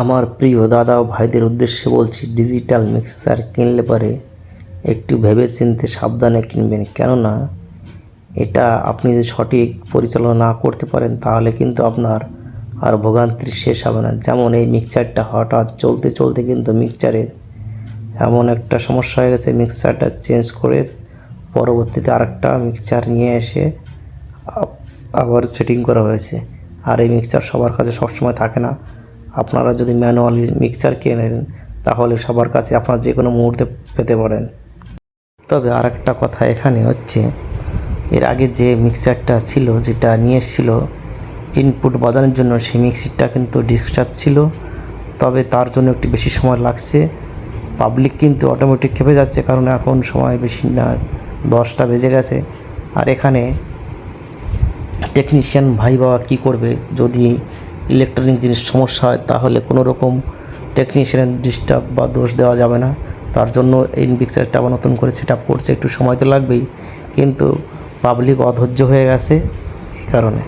আমার প্রিয় দাদা ও ভাইদের উদ্দেশ্যে বলছি ডিজিটাল মিক্সার কিনলে পরে একটু ভেবে চিনতে সাবধানে কিনবেন। কেননা, এটা আপনি যদি সঠিক পরিচালনা না করতে পারেন, তাহলে কিন্তু আপনার আর ভোগান্তির শেষ হবে না। যেমন এই মিক্সারটা হঠাৎ চলতে চলতে কিন্তু মিক্সারের এমন একটা সমস্যা হয়ে গেছে মিক্সারটা চেঞ্জ করে পরবর্তীতে আরেকটা মিক্সচার নিয়ে এসে আবার সেটিং করা হয়েছে। আর এই মিক্সচার সবার কাছে সবসময় থাকে না। আপনারা যদি ম্যানুয়ালি মিক্সার কেনেন তাহলে সবার কাছে আপনারা যে কোনো মুহূর্তে পেতে পারেন। তবে আরেকটা কথা এখানে হচ্ছে, এর আগে যে মিক্সারটা ছিল, যেটা নিয়ে এসেছিল ইনপুট বাজানোর জন্য সেই মিক্সিটা কিন্তু ডিস্টার্ব ছিল। তবে তার জন্য একটু বেশি সময় লাগছে। পাবলিক কিন্তু অটোমেটিক খেপে যাচ্ছে, কারণ এখন সময় বেশি না, দশটা বেজে গেছে। আর এখানে টেকনিশিয়ান ভাই বাবা কী করবে, যদি ইলেকট্রনিক জিনিস সমস্যা হয়, তাহলে কোনো রকম টেকনিশিয়ান ডিস্টার্ব বা দোষ দেওয়া যাবে না। তার জন্য এই মিক্সারটা আবার নতুন করে সেট আপ করছে, একটু সময় তো লাগবেই। কিন্তু পাবলিক অধৈর্য হয়ে গেছে এই কারণে।